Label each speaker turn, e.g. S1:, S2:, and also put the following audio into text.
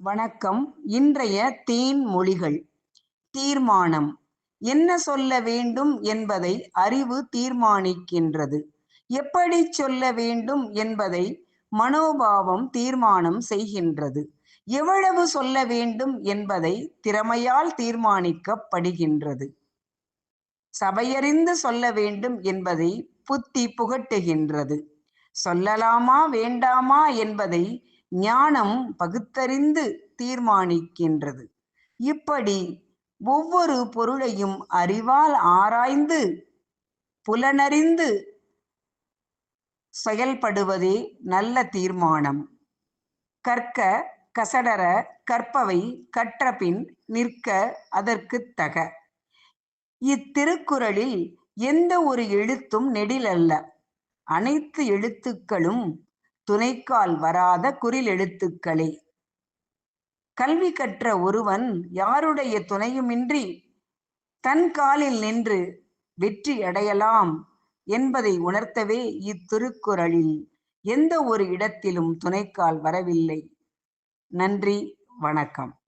S1: வணக்கம். இன்றைய தேன் மொழிகள். தீர்மானம். என்ன சொல்ல வேண்டும் என்பதை அறிவு தீர்மானிக்கின்றது. எப்படி சொல்ல வேண்டும் என்பதை மனோபாவம் தீர்மானம் செய்கின்றது. எவ்வளவு சொல்ல வேண்டும் என்பதை திறமையால் தீர்மானிக்கப்படுகின்றது. சபையறிந்து சொல்ல வேண்டும் என்பதை புத்தி புகட்டுகின்றது. சொல்லலாமா வேண்டாமா என்பதை ஞானம் பகுத்தறிந்து தீர்மானிக்கின்றது. இப்படி ஒவ்வொரு பொருளையும் அறிவால் ஆராய்ந்து புலனறிந்து செயல்படுவதே நல்ல தீர்மானம். கற்க கசடர கற்பவை கற்றபின் நிற்க அதற்கு தக. இத்திருக்குறளில் எந்த ஒரு எழுத்தும் நெடிலல்ல. அனைத்து எழுத்துக்களும் துணைக்கால் வராத குறில் எழுத்துக்களே. கல்வி கற்ற ஒருவன் யாருடைய துணையுமின்றி தன் காலில் நின்று வெற்றி அடையலாம் என்பதை உணர்த்தவே இத்திருக்குறளில் எந்த ஒரு இடத்திலும் துணைக்கால் வரவில்லை. நன்றி வணக்கம்.